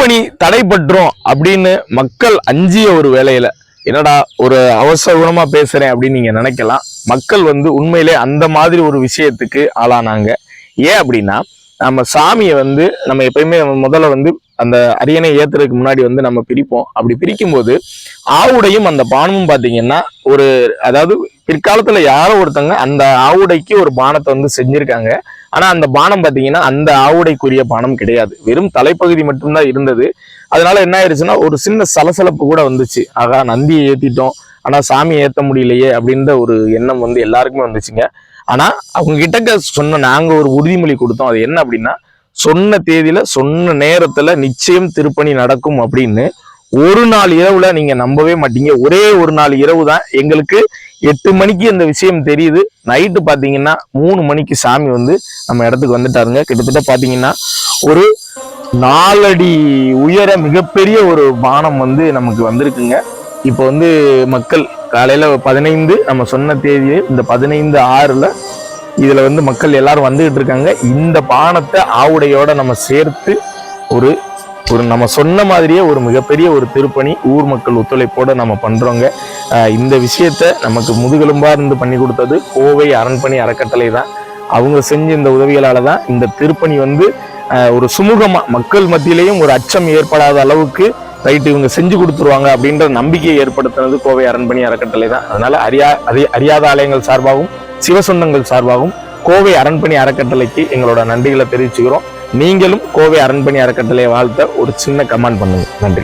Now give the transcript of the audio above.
திருப்பணி தடைபட்டுரும் அப்படின்னு மக்கள் அஞ்சிய ஒரு வேலையில என்னடா ஒரு அவசர குணமா பேசுறேன் அப்படின்னு நீங்க நினைக்கலாம். மக்கள் வந்து உண்மையிலே அந்த மாதிரி ஒரு விஷயத்துக்கு ஆளானாங்க. ஏன் அப்படின்னா நம்ம சாமியை வந்து நம்ம எப்பயுமே முதல்ல வந்து அந்த அரியணை ஏத்துறதுக்கு முன்னாடி வந்து நம்ம பிரிப்போம். அப்படி பிரிக்கும்போது ஆவுடையும் அந்த பானமும் பாத்தீங்கன்னா ஒரு அதாவது பிற்காலத்துல யாரோ ஒருத்தங்க அந்த ஆவுடைக்கு ஒரு பானத்தை வந்து செஞ்சிருக்காங்க. ஆனா அந்த பானம் பாத்தீங்கன்னா அந்த ஆவுடைக்குரிய பானம் கிடையாது. வெறும் தலைப்பகுதி மட்டும்தான் இருந்தது. அதனால என்ன ஆயிடுச்சுன்னா ஒரு சின்ன சலசலப்பு கூட வந்துச்சு. ஆகா நந்தியை ஏத்திட்டோம். ஆனா சாமியை ஏத்த முடியலையே அப்படின்ற ஒரு எண்ணம் வந்து எல்லாருக்குமே வந்துச்சுங்க. ஆனா அவங்க கிட்ட சொன்ன நாங்க ஒரு உறுதிமொழி கொடுத்தோம். அது என்ன அப்படின்னா சொன்ன தேதியில சொன்ன நேரத்துல நிச்சயம் திருப்பணி நடக்கும் அப்படின்னு ஒரு நாள் இரவுல நீங்க நம்பவே மாட்டீங்க. ஒரே ஒரு நாள் இரவு தான். எங்களுக்கு எட்டு மணிக்கு இந்த விஷயம் தெரியுது. நைட்டு பாத்தீங்கன்னா மூணு மணிக்கு சாமி வந்து நம்ம இடத்துக்கு வந்துட்டாருங்க. கிட்டத்தட்ட பாத்தீங்கன்னா ஒரு நாலடி உயர மிகப்பெரிய ஒரு பானம் வந்து நமக்கு வந்திருக்குங்க. இப்போ வந்து மக்கள் காலையில பதினைந்து நம்ம சொன்ன தேதியை இந்த பதினைந்து ஆறுல இதில் வந்து மக்கள் எல்லாரும் வந்துகிட்டு இருக்காங்க. இந்த பானத்தை ஆவுடையோட நம்ம சேர்த்து ஒரு ஒரு நம்ம சொன்ன மாதிரியே ஒரு மிகப்பெரிய ஒரு திருப்பணி ஊர் மக்கள் ஒத்துழைப்போடு நம்ம பண்ணுறோங்க இந்த விஷயத்த நமக்கு முதுகெலும்பாக இருந்து பண்ணி கொடுத்தது கோவை அரண்பணி அறக்கட்டளை தான். அவங்க செஞ்ச இந்த உதவிகளால் தான் இந்த திருப்பணி வந்து ஒரு சுமூகமாக மக்கள் மத்தியிலையும் ஒரு அச்சம் ஏற்படாத அளவுக்கு ரைட்டு இவங்க செஞ்சு கொடுத்துருவாங்க அப்படின்ற நம்பிக்கையை ஏற்படுத்துனது கோவை அரண்பணி அறக்கட்டளை தான். அதனால் அறியா அறி அறியாத ஆலயங்கள் சார்பாகவும் சிவசொந்தங்கள் சார்பாகவும் கோவை அரண்பணி அறக்கட்டளைக்கு எங்களோட நன்றிகளை தெரிவிச்சுக்கிறோம். நீங்களும் கோவை அரண்பணி அறக்கட்டளையை வாழ்த்த ஒரு சின்ன கமெண்ட் பண்ணுங்க. நன்றி.